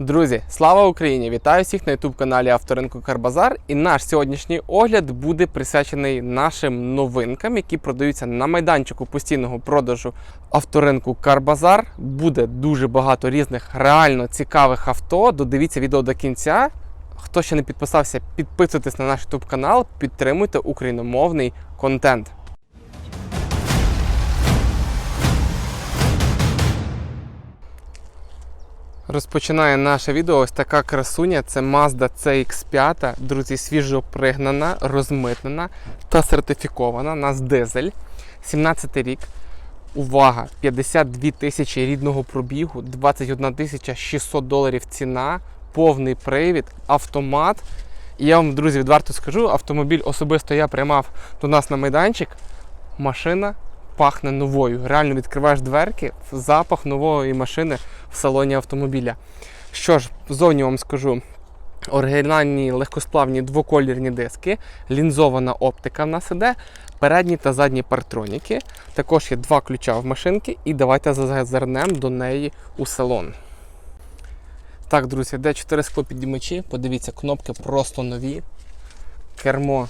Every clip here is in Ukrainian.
Друзі, слава Україні! Вітаю всіх на youtube каналі Авторинку Карбазар. І наш сьогоднішній огляд буде присвячений нашим новинкам, які продаються на майданчику постійного продажу авторинку Карбазар. Буде дуже багато різних реально цікавих авто. Додивіться відео до кінця. Хто ще не підписався, підписуйтесь на наш youtube канал, підтримуйте україномовний контент. Розпочинає наше відео ось така красуня. Це Mazda CX5. Друзі, свіжо пригнана, розмитнена та сертифікована. У нас дизель. 17 рік. Увага! 52 тисячі рідного пробігу, 21 тисяча 600 доларів ціна, повний привід, автомат. І я вам, друзі, відверто скажу, автомобіль особисто я приймав до нас на майданчик. Машина пахне новою. Реально відкриваєш дверки, запах нової машини в салоні автомобіля. Що ж, зовні вам скажу. Оригінальні легкосплавні двоколірні диски, лінзована оптика в нас іде, передні та задні партроніки. Також є два ключа в машинки, і давайте зазирнемо до неї у салон. Так, друзі, де 4 склопідіймачі. Подивіться, кнопки просто нові. Кермо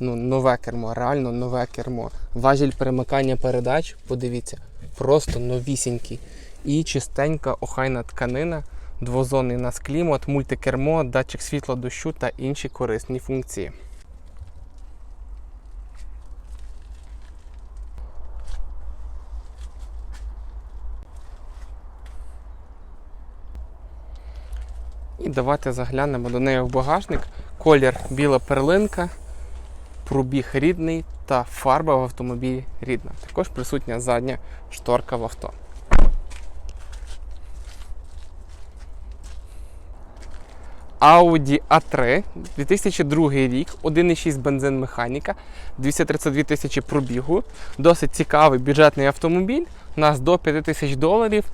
ну, нове кермо, реально нове кермо. Важіль перемикання передач, подивіться, просто новісінький. І чистенька охайна тканина, двозонний нас клімат, мультикермо, датчик світла дощу та інші корисні функції. І давайте заглянемо до неї в багажник. Колір біла перлинка пробіг рідний та фарба в автомобілі рідна. Також присутня задня шторка в авто. Audi A3 2002 рік, 1,6 бензин механіка, 232 тисячі пробігу. Досить цікавий бюджетний автомобіль. У нас до 5 тисяч доларів.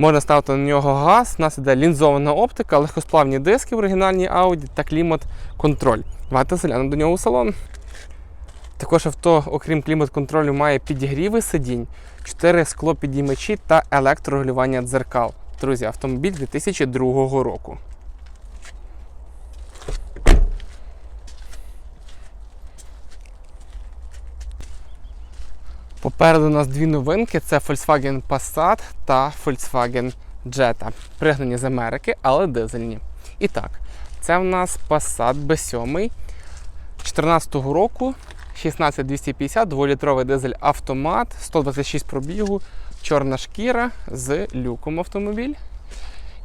Можна ставити на нього газ, у нас іде лінзована оптика, легкосплавні диски в оригінальній Audi та клімат-контроль. Варто заглянути до нього у салон. Також авто, окрім клімат-контролю, має підігріви сидінь, 4 склопідіймачі та електрорегулювання дзеркал. Друзі, автомобіль 2002 року. Попереду у нас дві новинки: це Volkswagen Passat та Volkswagen Jetta. Пригнані з Америки, але дизельні. І так, це в нас Passat B7 2014 року. 16250, 2-літровий дизель автомат, 126 пробігу, чорна шкіра з люком автомобіль.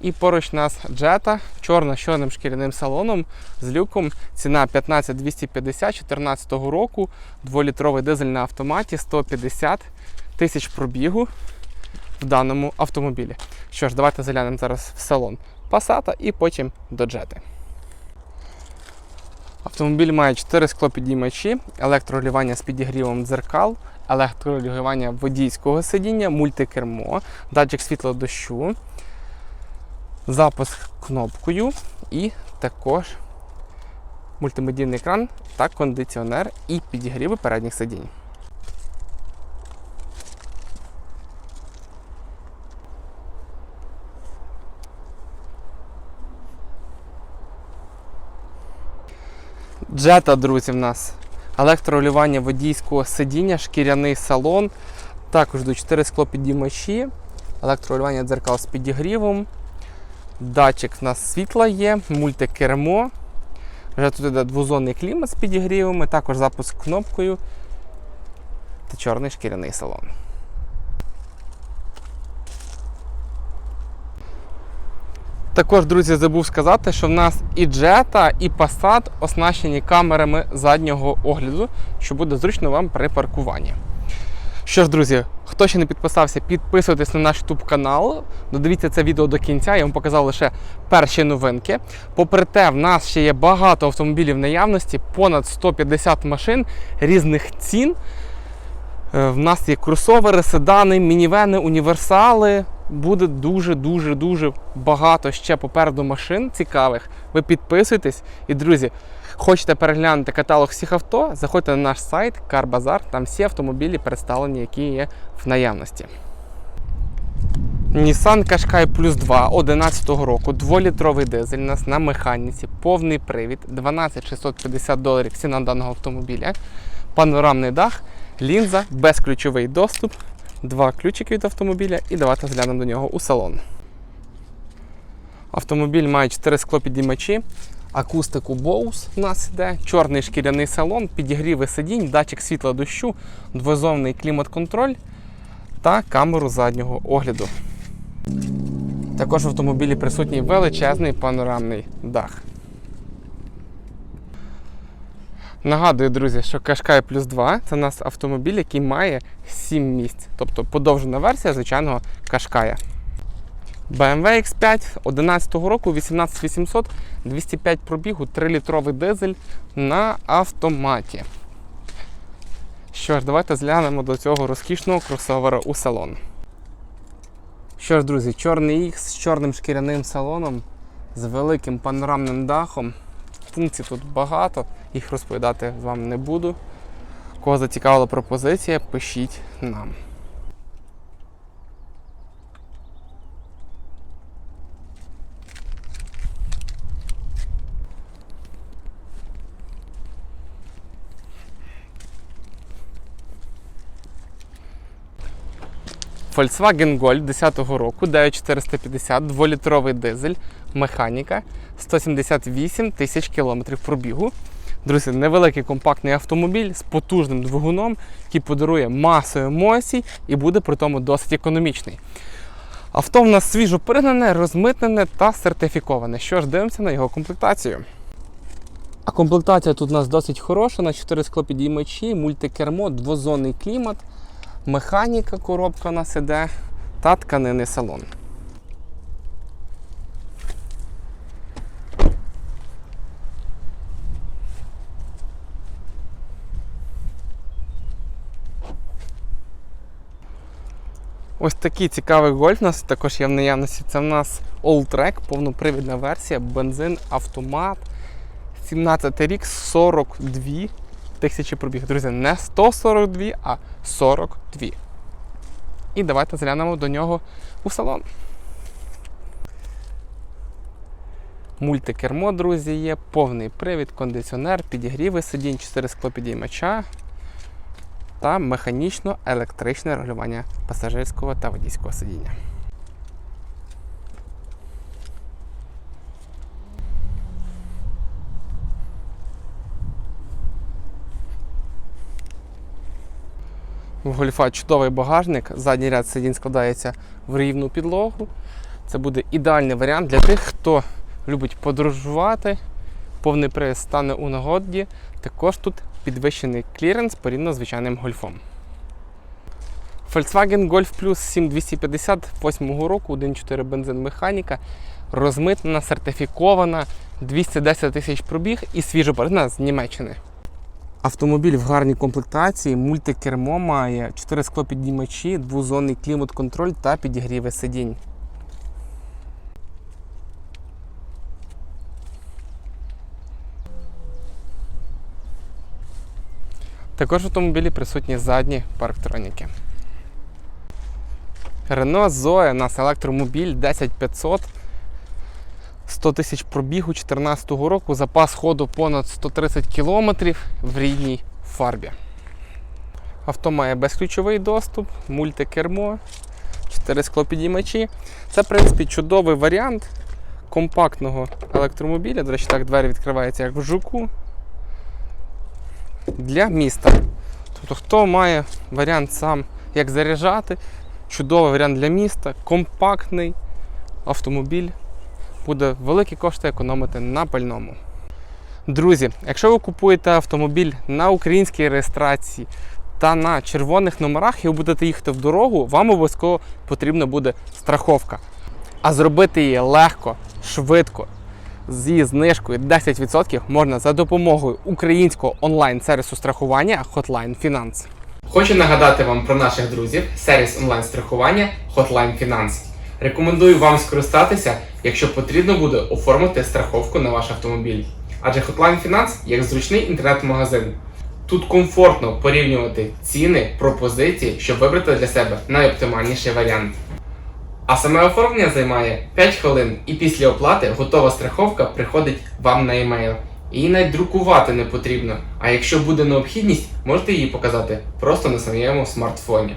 І поруч у нас Jetta, чорна з чорним шкіряним салоном з люком. Ціна 15250 2014 року, 2-літровий дизель на автоматі, 150 тисяч пробігу в даному автомобілі. Що ж, давайте заглянемо зараз в салон Passat і потім до Jetta. Автомобіль має 4 склопідіймачі, електролювання з підігрівом дзеркал, електролювання водійського сидіння, мультикермо, датчик світла дощу, запуск кнопкою і також мультимедійний екран та кондиціонер і підігріви передніх сидінь. Джета, друзі, в нас електролювання водійського сидіння, шкіряний салон, також до 4 склопідіймачі, електролювання дзеркал з підігрівом, датчик в нас світла є, мультикермо. Вже тут іде двозонний клімат з підігрівами, також запуск кнопкою та чорний шкіряний салон. Також, друзі, забув сказати, що в нас і Jetta, і Passat оснащені камерами заднього огляду, що буде зручно вам при паркуванні. Що ж, друзі, хто ще не підписався, підписуйтесь на наш YouTube канал. Додивіться це відео до кінця, я вам показав лише перші новинки. Попри те, в нас ще є багато автомобілів в наявності, понад 150 машин різних цін. Е, В нас є кросовери, седани, мінівени, універсали. Буде дуже-дуже дуже багато ще попереду машин цікавих. Ви підписуйтесь. І, друзі, хочете переглянути каталог всіх авто, заходьте на наш сайт CarBazaar, там всі автомобілі представлені, які є в наявності. Nissan Qashqai Plus 2 11 року, 2-літровий дизель у нас на механіці, повний привід, 12650 доларів ціна даного автомобіля, панорамний дах, лінза, безключовий доступ, два ключики від автомобіля. І давайте зглянемо до нього у салон. Автомобіль має 4 склопідіймачі, акустику Bose у нас іде, чорний шкіряний салон, підігріви сидінь, датчик світла дощу, двозонний клімат-контроль та камеру заднього огляду. Також в автомобілі присутній величезний панорамний дах. Нагадую, друзі, що Qashqai Plus 2 це у нас автомобіль, який має 7 місць, тобто подовжена версія звичайного Qashqai. BMW X5 11 року 18800 205 пробігу, 3-літровий дизель на автоматі. Що ж, давайте зглянемо до цього розкішного кросовера у салон. Що ж, друзі, чорний X з чорним шкіряним салоном, з великим панорамним дахом. Функцій тут багато, їх розповідати вам не буду. Кого зацікавила пропозиція, пишіть нам. Volkswagen Golf 10 року, 9450, 2-літровий дизель, механіка, 178 тисяч кілометрів пробігу. Друзі, невеликий компактний автомобіль з потужним двигуном, який подарує масу емоцій і буде при тому досить економічний. Авто в нас свіжо пригнане, розмитнене та сертифіковане. Що ж, дивимося на його комплектацію. А комплектація тут у нас досить хороша, на 4 склопідіймачі, мультикермо, двозонний клімат, механіка, коробка у нас іде та тканинний салон. Ось такий цікавий гольф у нас також є в наявності. Це в нас Alltrack, повнопривідна версія, бензин, автомат. 17 рік, 42 тисячі пробіг. Друзі, не 142, а 42. І давайте зглянемо до нього у салон. Мультикермо, друзі, є, повний привід, кондиціонер, підігріви сидінь, 4 склопідіймача та механічно-електричне регулювання пасажирського та водійського сидіння. В гольфа чудовий багажник, задній ряд сидінь складається в рівну підлогу. Це буде ідеальний варіант для тих, хто любить подорожувати. Повний привід стане у нагоді. Також тут підвищений кліренс порівняно з звичайним гольфом. Volkswagen Golf Plus 7250 8 року, 1.4 бензин механіка, розмитнена, сертифікована, 210 тисяч пробіг і свіжо з Німеччини. Автомобіль в гарній комплектації, мультикермо має 4 склопіднімачі, двозонний клімат-контроль та підігріви сидінь. Також в автомобілі присутні задні парктроніки. Renault Zoe у нас електромобіль 10500. 100 тисяч пробігу 2014 року, запас ходу понад 130 км в рідній фарбі. Авто має безключовий доступ, мультикермо, 4 склопідіймачі. Це, в принципі, чудовий варіант компактного електромобіля. До речі, так двері відкриваються як в жуку. Для міста. Тобто, хто має варіант сам, як заряджати, чудовий варіант для міста, компактний автомобіль буде великі кошти економити на пальному. Друзі, якщо ви купуєте автомобіль на українській реєстрації та на червоних номерах і ви будете їхати в дорогу, вам обов'язково потрібна буде страховка. А зробити її легко, швидко, зі знижкою 10% можна за допомогою українського онлайн-сервісу страхування Hotline Finance. Хочу нагадати вам про наших друзів, сервіс онлайн-страхування Hotline Finance. Рекомендую вам скористатися, якщо потрібно буде оформити страховку на ваш автомобіль. Адже Hotline Finance як зручний інтернет-магазин. Тут комфортно порівнювати ціни, пропозиції, щоб вибрати для себе найоптимальніший варіант. А саме оформлення займає 5 хвилин, і після оплати готова страховка приходить вам на емейл. Її навіть друкувати не потрібно. А якщо буде необхідність, можете її показати просто на своєму смартфоні.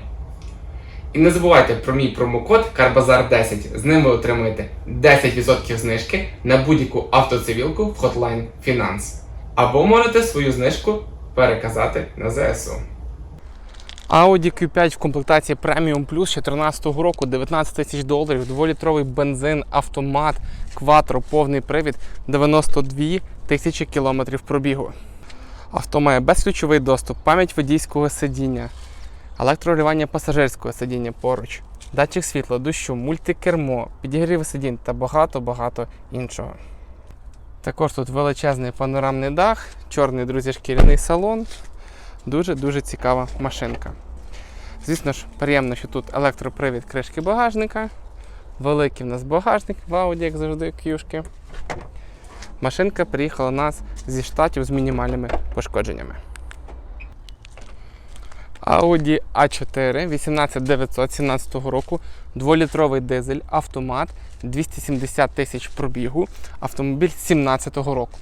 І не забувайте про мій промокод CARBAZAR10. З ним ви отримаєте 10% знижки на будь-яку автоцивілку в Hotline Finance. Або можете свою знижку переказати на ЗСУ. Audi Q5 в комплектації Premium Plus 2014 року 19 тисяч доларів, 2-літровий бензин, автомат, кватро, повний привід, 92 тисячі кілометрів пробігу. Авто має безключовий доступ, пам'ять водійського сидіння, електрорегулювання пасажирського сидіння поруч, датчик світла, дощу, мультикермо, підігрів сидінь та багато-багато іншого. Також тут величезний панорамний дах, чорний друзі шкіряний салон. Дуже-дуже цікава машинка. Звісно ж, приємно, що тут електропривід кришки багажника. Великий в нас багажник в Audi, як завжди, к'юшки. Машинка приїхала у нас зі штатів з мінімальними пошкодженнями. Audi A4 18917 року, 2-літровий дизель, автомат, 270 тисяч пробігу, автомобіль 2017 року.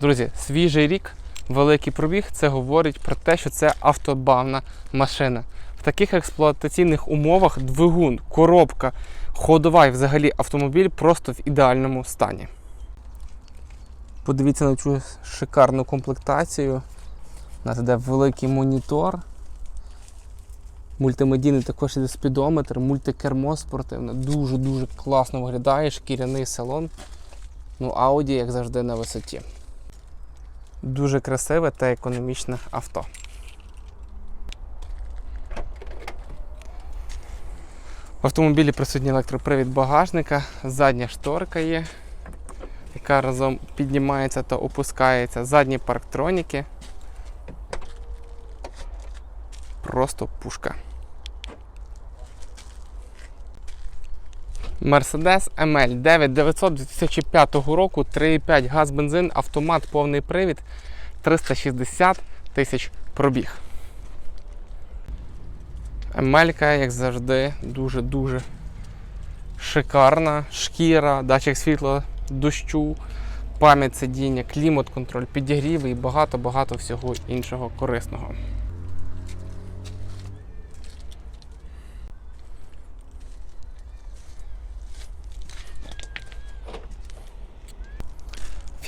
Друзі, свіжий рік, великий пробіг, це говорить про те, що це автобавна машина. В таких експлуатаційних умовах двигун, коробка, ходова і взагалі автомобіль просто в ідеальному стані. Подивіться на цю шикарну комплектацію. У нас йде великий монітор. Мультимедійний також іде спідометр, мультикермо спортивне. Дуже-дуже класно виглядає, шкіряний салон. Ну, Audi, як завжди, на висоті. Дуже красиве та економічне авто. В автомобілі присутній електропривід багажника, задня шторка є, яка разом піднімається та опускається, задні парктроніки. Просто пушка. Mercedes ML 9900 2005 року, 3,5 газ бензин, автомат, повний привід, 360 тисяч пробіг. Емелька, як завжди, дуже-дуже шикарна. Шкіра, датчик світла, дощу, пам'ять сидіння, клімат-контроль, підігріви і багато-багато всього іншого корисного.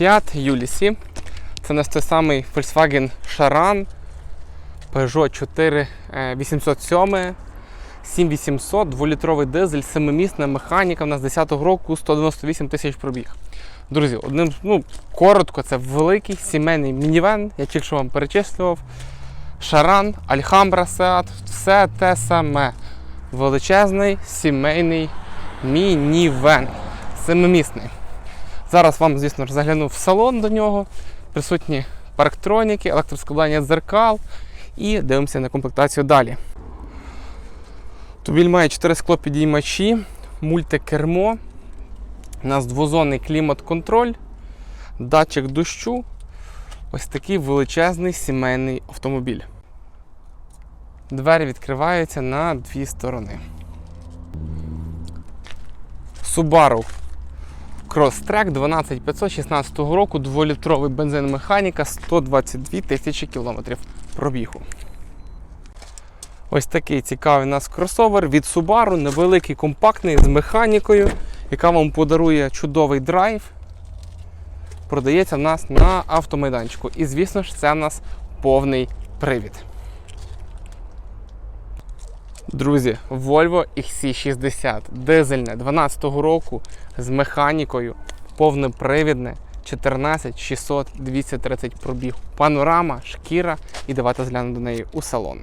Fiat Юлісі. Це у нас той самий Volkswagen Charan, Peugeot 4 е, 807, 7800, 2-літровий дизель, 7-місна механіка. У нас 10-го року 198 тисяч пробіг. Друзі, одним, ну, коротко, це великий сімейний мінівен, я тільки вам перечислював. Шаран, Альхамбра Seat, все те саме. Величезний сімейний мінівен. Семимісний. Зараз вам, звісно ж, заглянув в салон до нього. Присутні парктроніки, електроскладання дзеркал і дивимося на комплектацію далі. Автомобіль має 4 склопідіймачі, мультикермо, у нас двозонний клімат-контроль, датчик дощу. Ось такий величезний сімейний автомобіль. Двері відкриваються на дві сторони. Subaru Crosstrek 12516 року, 2-літровий бензин механіка, 122 тисячі кілометрів пробігу. Ось такий цікавий у нас кросовер від Subaru, невеликий, компактний, з механікою, яка вам подарує чудовий драйв. Продається в нас на автомайданчику. І, звісно ж, це в нас повний привід. Друзі, Volvo XC60 дизельне 12-го року з механікою, повнопривідне 14 600 230 пробіг. Панорама, шкіра і давайте зглянемо до неї у салон.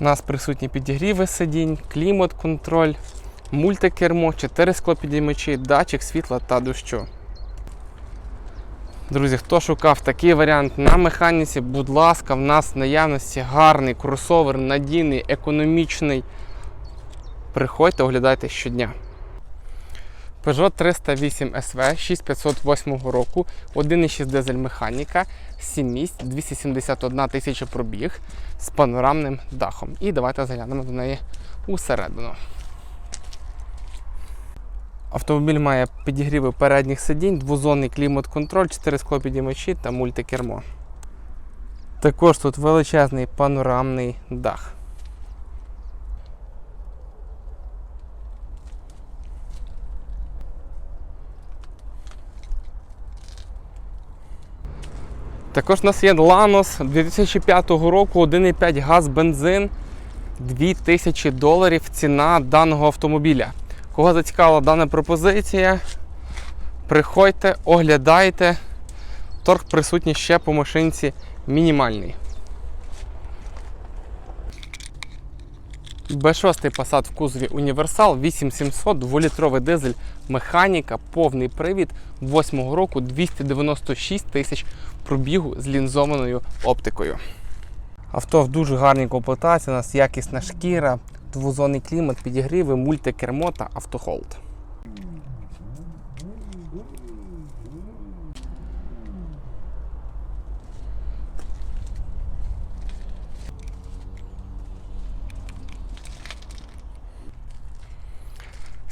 У нас присутні підігріви сидінь, клімат-контроль, мультикермо, 4 склопідіймачі, датчик світла та дощу. Друзі, хто шукав такий варіант на механіці, будь ласка, в нас в наявності гарний кросовер, надійний, економічний. Приходьте, оглядайте щодня. Peugeot 308 SV 6508 року, 1,6 дизель механіка, 7 місць, 271 тисяча пробіг з панорамним дахом. І давайте заглянемо до неї усередину. Автомобіль має підігріви передніх сидінь, двозонний клімат-контроль, 4 склопідіймачі та мультикермо. Також тут величезний панорамний дах. Також у нас є Lanos 2005 року 1,5 газ бензин 2000 доларів ціна даного автомобіля. Кого зацікавила дана пропозиція, приходьте, оглядайте. Торг присутній ще по машинці мінімальний. Б6 Passat в кузові Універсал 8700, 2-літровий дизель, механіка, повний привід 8 року 296 тисяч пробігу з лінзованою оптикою. Авто в дуже гарній комплектації, у нас якісна шкіра, двозонний клімат, підігріви, мультикермо та автохолд.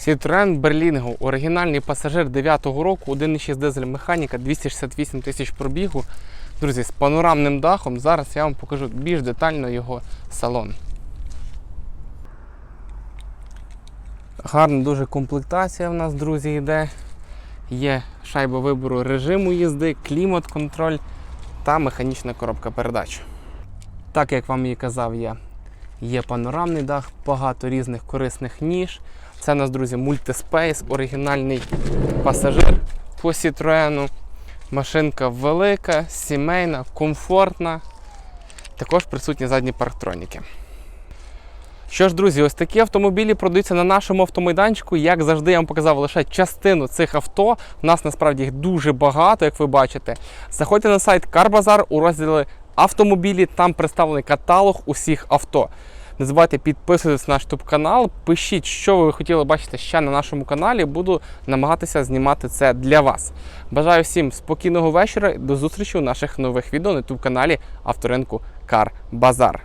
Citroen Berlingo, оригінальний пасажир 9-го року, 1,6 дизель механіка, 268 тисяч пробігу. Друзі, з панорамним дахом. Зараз я вам покажу більш детально його салон. Гарна дуже комплектація в нас, друзі, йде. Є шайба вибору режиму їзди, клімат-контроль та механічна коробка передач. Так як вам і казав я, є панорамний дах, багато різних корисних ніж. Це у нас, друзі, мультиспейс, оригінальний пасажир по Citroen. Машинка велика, сімейна, комфортна. Також присутні задні парктроніки. Що ж, друзі, ось такі автомобілі продаються на нашому автомайданчику. Як завжди, я вам показав лише частину цих авто. У нас насправді їх дуже багато, як ви бачите. Заходьте на сайт Карбазар у розділі автомобілі, там представлений каталог усіх авто. Не забувайте підписуватись на наш YouTube канал. Пишіть, що ви хотіли бачити ще на нашому каналі. Буду намагатися знімати це для вас. Бажаю всім спокійного вечора. До зустрічі у наших нових відео на YouTube каналі Авторинку Кар Базар.